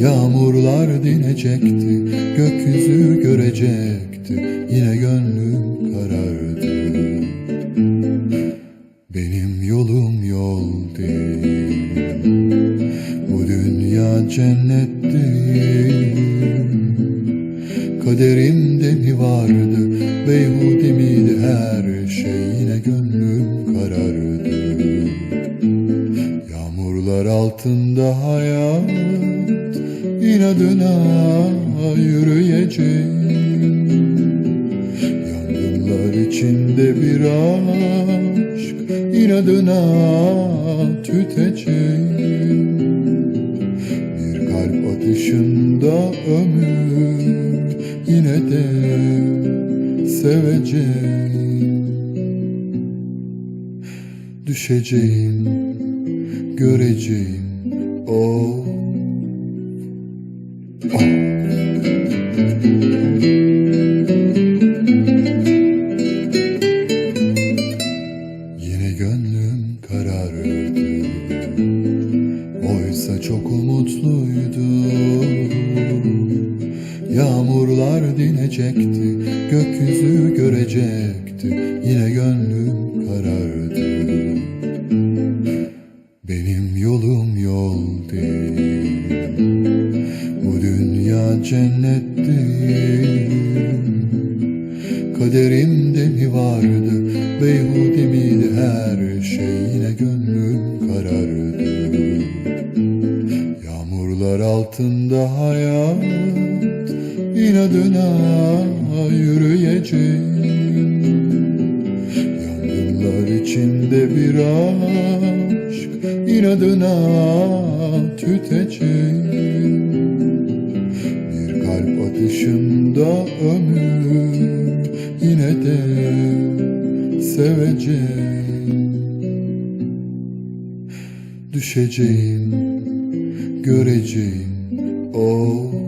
Yağmurlar dinecekti, gökyüzü görecekti Yine gönlüm karardı. Benim yolum yol değil Bu dünya cennet değil. Kaderimde mi vardı, beyhude miydi her şey Yine gönlüm karardı. Yağmurlar altında hayat inadına yürüyeceğim Yangınlar içinde bir aşk inadına tüteceğim Bir kalp atışında ömür yine de seveceğim Düşeceğim, göreceğim o Yine gönlüm kararırdı Oysa çok umutluydu. Yağmurlar dinecekti Gökyüzü görecekti. Yine gönlüm karardı dünya cennet değil Kaderimde mi vardı, beyhude miydi her şey Yine gönlüm karardı. Yağmurlar altında hayat inadına yürüyeceğim Yangınlar içinde bir aşk inadına tüteceğim atışında ömür yine de seveceğim Düşeceğim, göreceğim o, o.